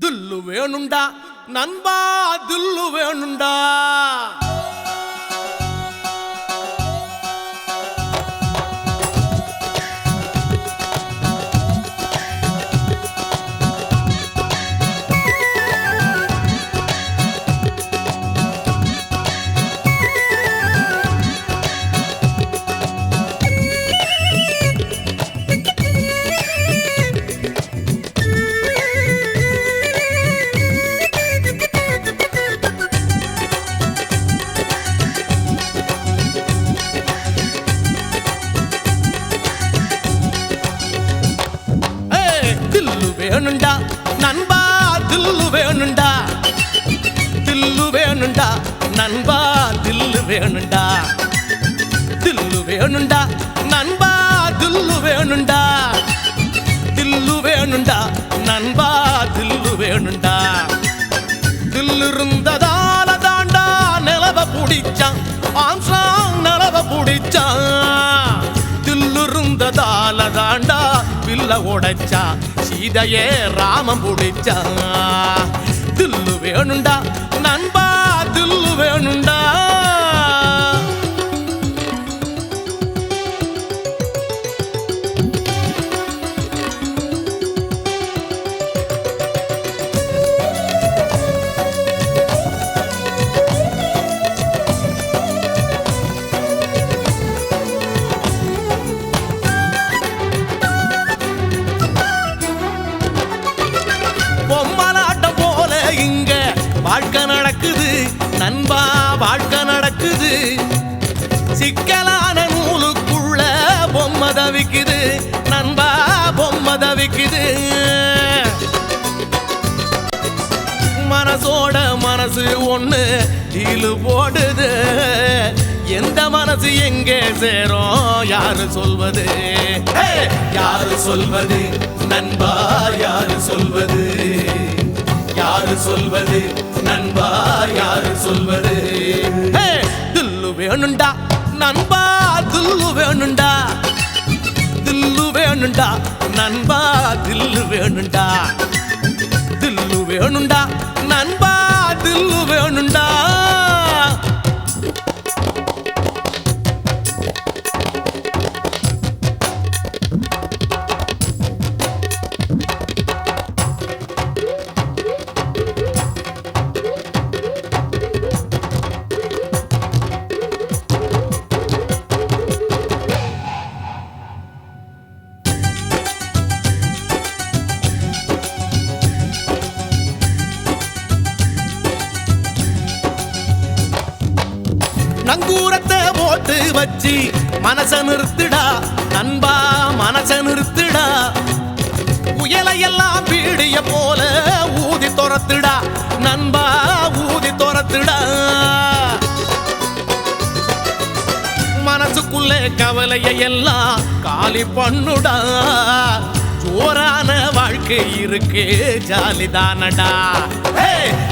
தில்லு வேணுண்டா. நண்பா தில்லு வேணுண்டா. வேணுண்டா? நண்பா தில்லு வேணுண்டா. தில்லு வேணுண்டா. நண்பா தில்லு வேணுண்டா. தில்லு வேணுண்டா. நண்பா தில்லு வேணுண்டா. தில்லு இருந்ததால தாண்டா நிலவ பிடிச்சான். ஆம்சாங் நிலவ பிடிச்சான். தில்லு இருந்ததால தாண்டா பில்ல உடைச்சா சீதையே ராமம் பிடிச்சான். தில்லு வேணுண்டா. நண்பா வேணுண்டா? இருக்குது மனசோட மனசு ஒண்ணு கீழு போடுது. எந்த மனசு எங்கே சேரும்? யாரு சொல்வது? யாரு சொல்வது? நண்பா யாரு சொல்வது? யாரு சொல்வது? நண்பா யாரு சொல்வது? துல்லு வேணுண்டா நண்பா துல்லு வேணுண்டா. வேணுண்டா நண்பா தில்லு வேணுண்டா. தில்லு வேணுண்டா நண்பா தில்லு வேணுண்டா. போட்டு மனச நிறுத்துடா. நண்பா மனச நிறுத்துடா. புயலையெல்லாம் பீடிய போல ஊதி துரத்துடா. நண்பா ஊதி துரத்துடா. மனசுக்குள்ளே கவலையை எல்லாம் காலி பண்ணுடா. ஜோரான வாழ்க்கை இருக்கு ஜாலிதானடா.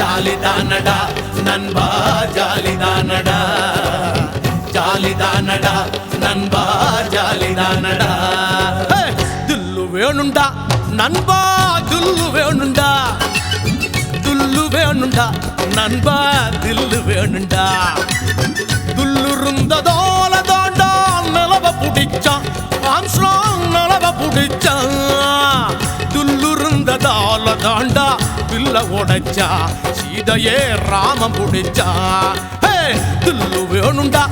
ஜாலிதானடா. நண்பா ஜாலிதானடா. ஜாலிதானடா நண்பா ஜாலிதானடா. துல்லு வேணுண்டா நண்பா துல்லு வேணுண்டா. துல்லு வேணுண்டா நண்பா தில்லு வேணுண்டா. துள்ளுருந்ததோல தாண்டா நிலவ புடிச்சான். ஆம்ஸ்ட்ராங் நிலவ புடிச்சான். துள்ளுருந்ததால தாண்டா பில்ல உடைச்சா. சீதையே ராமம் புடிச்சா. ஹே தில்லு வேணுண்டா?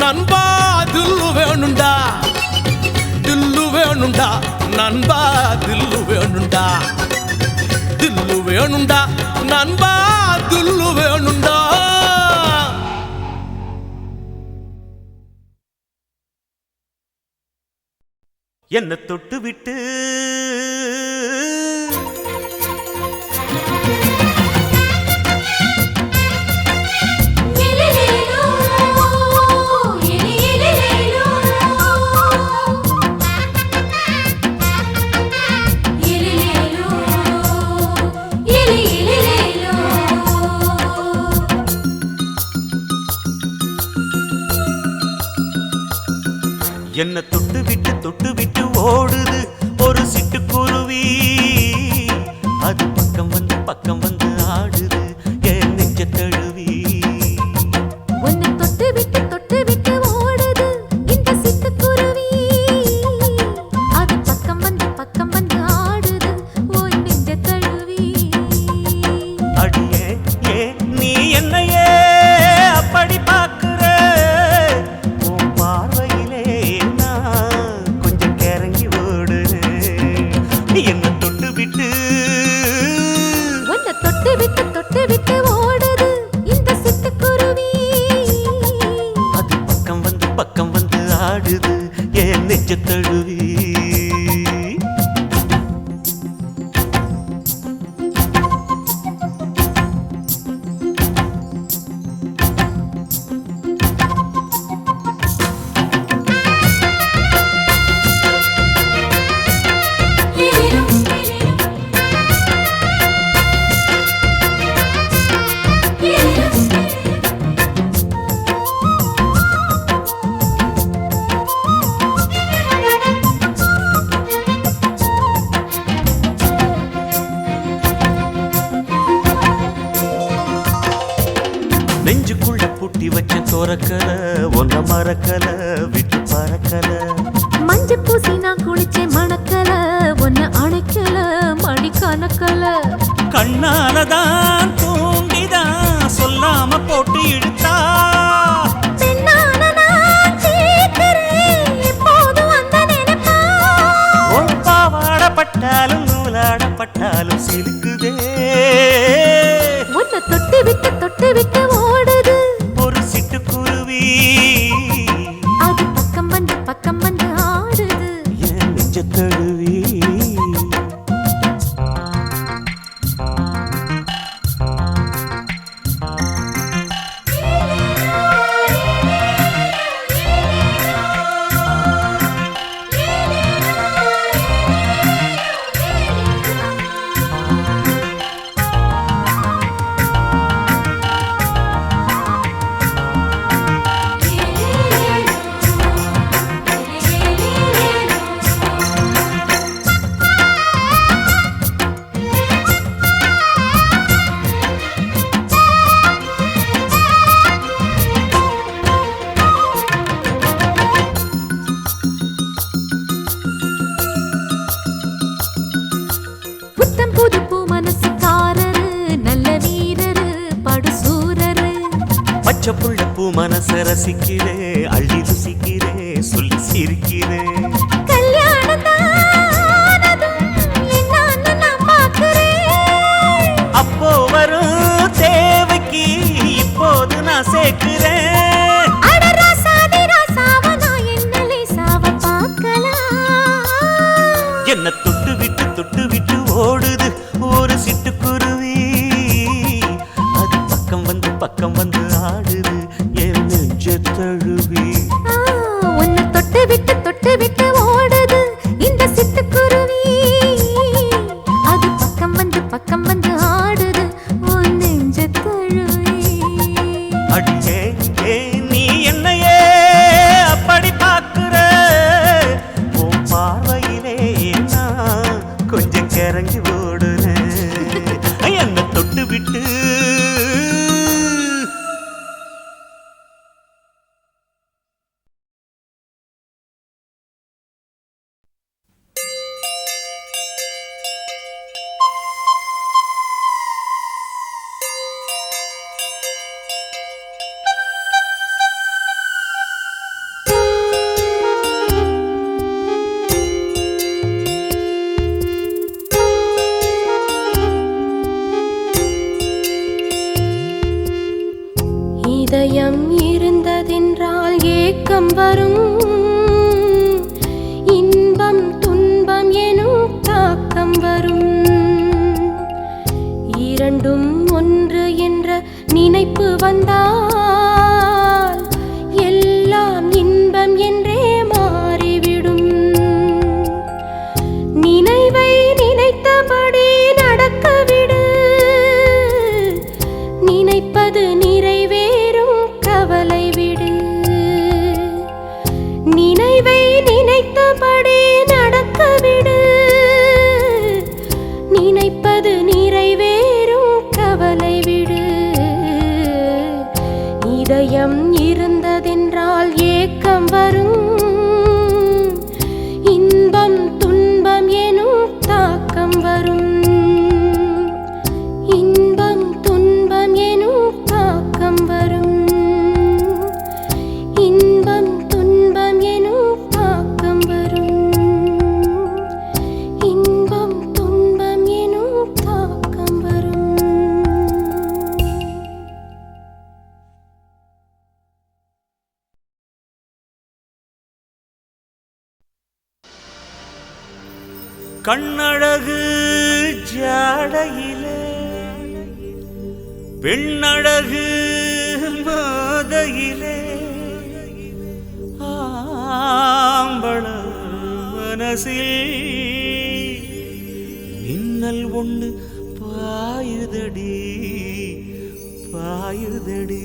நண்பா தில்லு வேணுண்டா? தில்லு வேணுண்டா? நண்பா தில்லு வேணுண்டா? தில்லு வேணுண்டா? நண்பா தில்லு வேணுண்டா? என்ன தொட்டு விட்டு என்ன தொட்டு விட்டு தொட்டு விட்டு ஓடுது. ஒரு சிட்டு கட்டி வச்ச துறக்கல ஒன்ன மறக்கல விட்டு பறக்கல. மஞ்ச பூசி நான் குளிச்சே மணக்கல ஒன்ன அணைக்கல மணி கணக்கல. கண்ணாலதான் தூண்டிதான் சொல்லாம போட்டு இழுத்தா. பட்டாலும் நூலாடப்பட்டாலும் சிலுக்குது. பச்சை புள்ள பூ மனச ரசிக்கிறே அள்ளி ருசிக்கிறே சொல்லி சிரிக்கிறேன் கண்ணழகு ஜாடையிலே பெண்ணழகு மாதையிலே ஆம்பள மனசில் மின்னல் ஒண்ணு பாயுதடி பாயுதடி.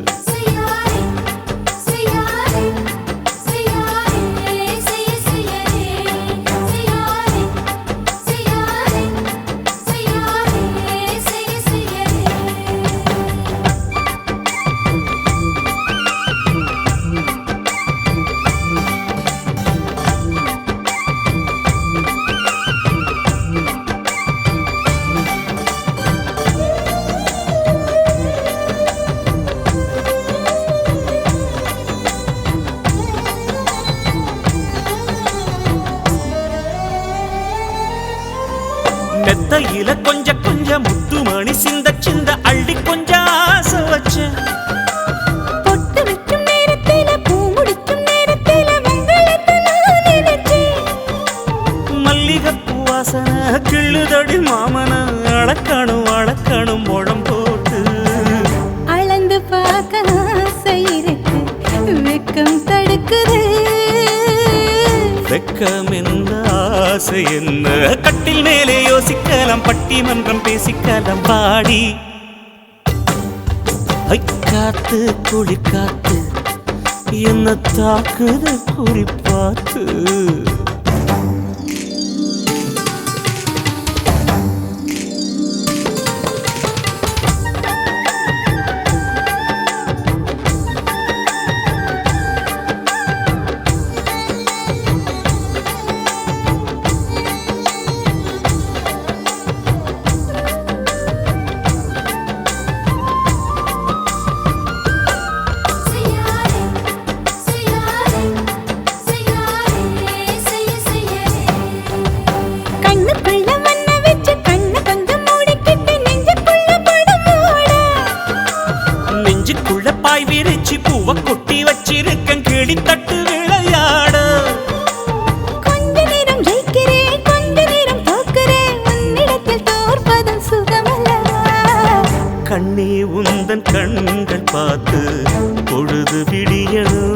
மணி சிந்த சிந்த யோசிக்கலாம் பேசி கலம்பாடி காத்து குளிக்காத்து என்ன தாக்குத குறிப்பாத்து. பொழுது விடியணும்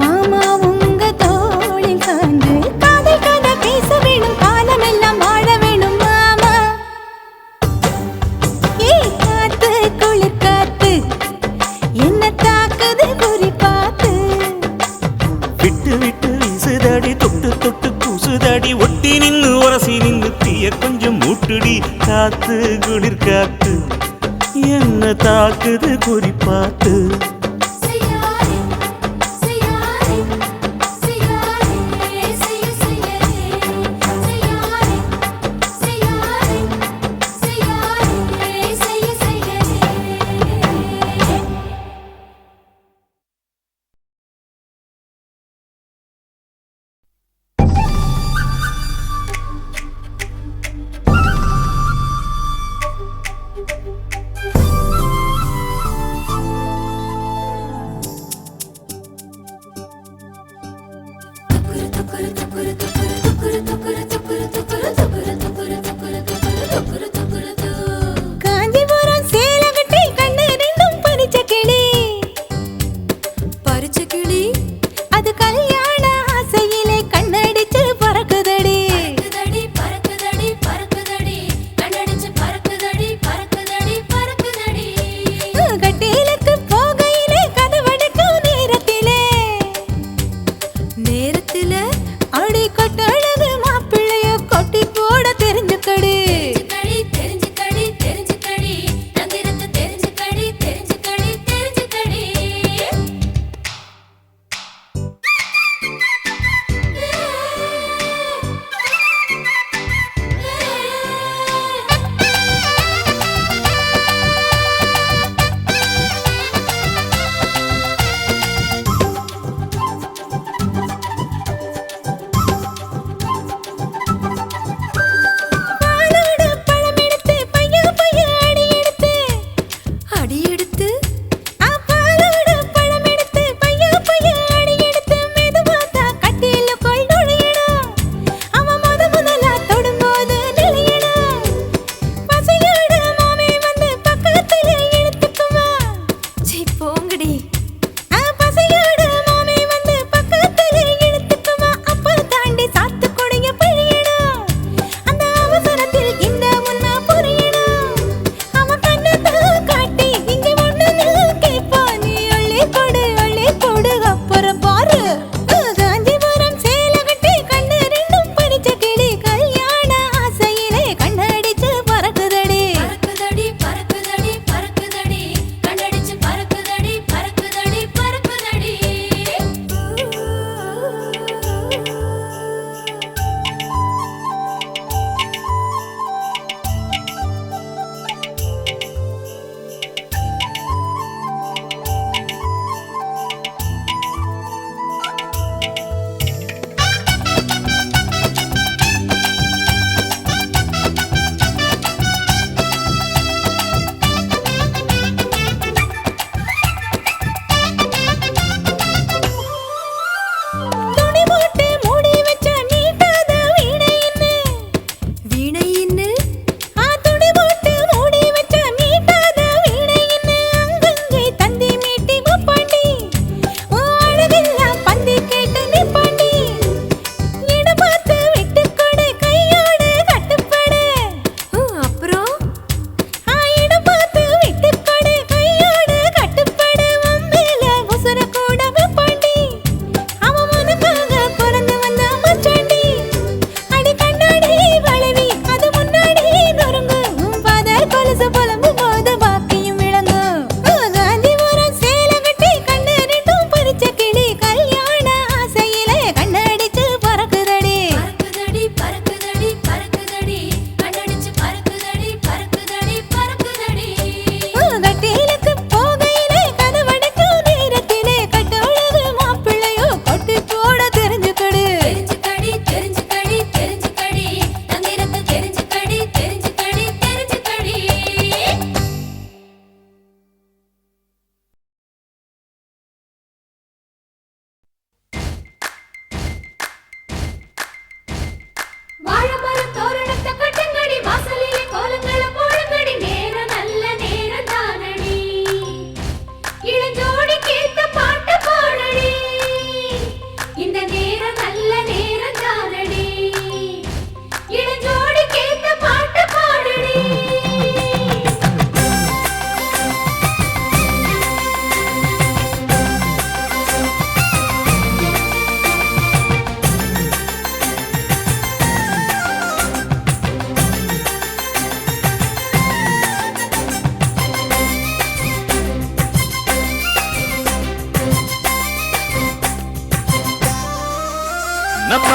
மாமா உங்க தோளில் சாய்ந்து காதல் கதை பேச வேணும் காலமெல்லாம் வாழ வேணும் மாமா. ஏ காத்து குளிர் காத்து. என்ன தாக்குது குறி பார்த்து. விட்டு விட்டு வீசுதடி தொட்டு தொட்டு கூசுதடி ஒட்டி நின்னு உரசி நின்னு தீய கொஞ்சம் மூட்டுடி காத்து குளிர் காத்து. தாக்குது குறிப்பாத்து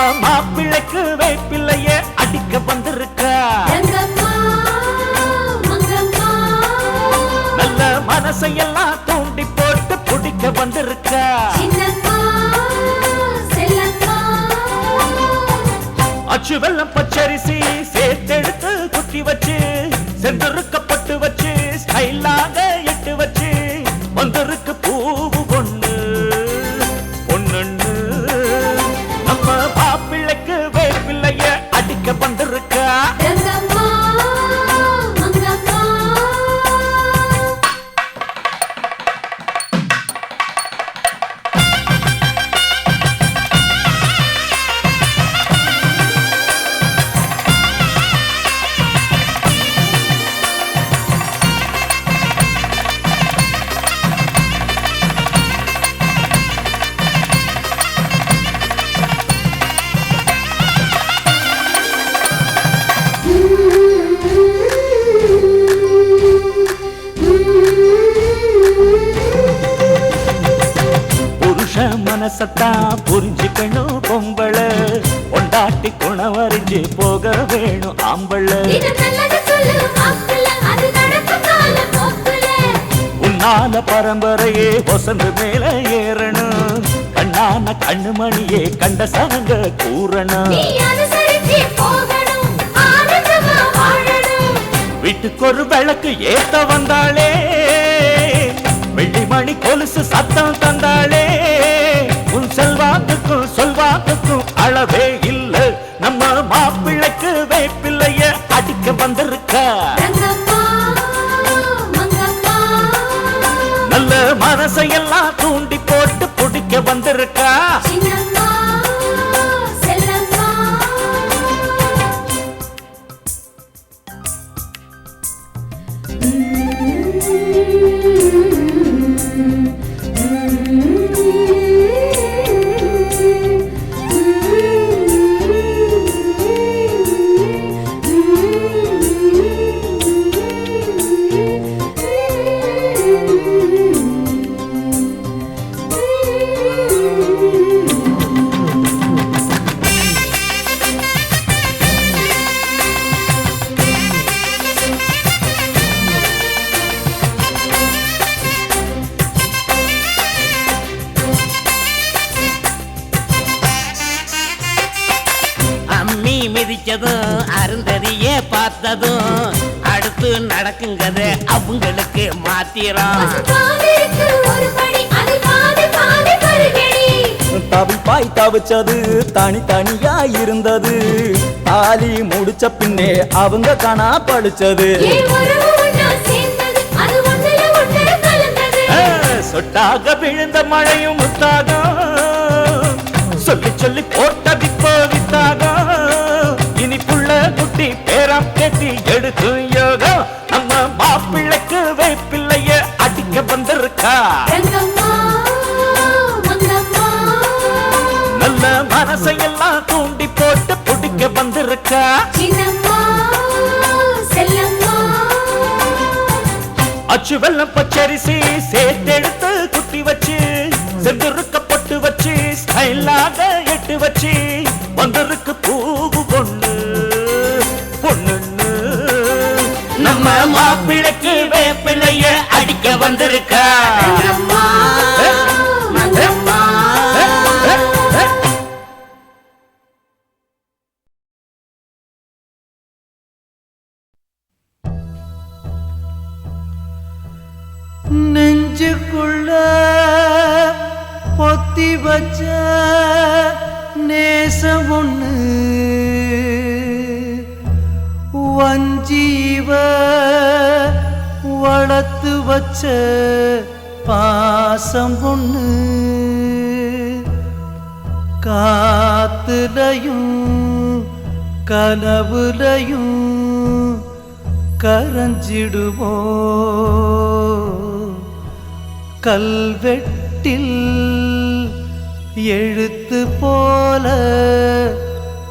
மாப்பிள்ளைக்கு வேப்பிள்ளைய அடிக்க வந்திருக்கா. நல்ல மனசையெல்லாம் தூண்டி போட்டு பிடிக்க வந்திருக்கா. அச்சு வெள்ளம் பச்சரிசி வசந்து மேல ஏறணும். கண்ணான கண்ணுமணியே கண்ட சனங்க கூறணும். வீட்டுக்கு ஒரு விளக்கு ஏத்த வந்தாளே. வெள்ளிமணி கொலுசு சத்தம் தந்தாளே. உன் செல்வாக்குக்கும் சொல்வாக்குக்கும் அளவே தவிச்சது தனித்தனியா இருந்தது. தாலி முடிச்ச பின்னே அவங்க காணா படிச்சது. சொட்டாக விழுந்த மழையும் முத்தாக சொல்லி சொல்லி போட்ட விப்போ வித்தாக இனி புள்ள குட்டி பேரம் கட்டி எடுக்கும் யோகம். நம்ம மாப்பிள்ளைக்கு வேப்பிள்ளைய அடிக்க வந்திருக்கா. செல்லம்மா. அச்சு வெள்ளம் பச்சரிசி சேர்த்தெடுத்து குத்தி வச்சு செந்திருக்க பொட்டு வச்சு ஸ்டைலாக எட்டு வச்சு வந்திருக்கு பூவு பொண்ணு பொண்ணுன்னு. நம்ம மாப்பிள்ளைக்கு வேப்பிள்ளைய அடிக்க வந்திருக்கா? வச்ச நேசம் ஒன்று வஞ்சீவ வளர்த்து வச்ச பாசம் ஒன்று காத்துலையும் கனவுலையும் கரஞ்சிடுமோ? கல்வெட்டில் எழுத்து போல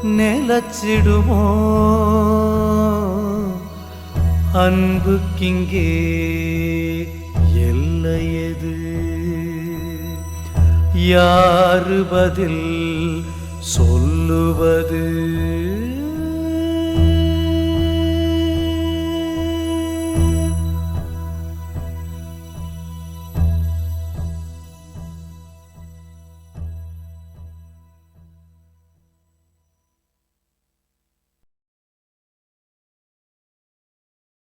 நிலச்சிடுமோ? அன்புக்கிங்கே எல்லையது யாரு பதில் சொல்லுவது?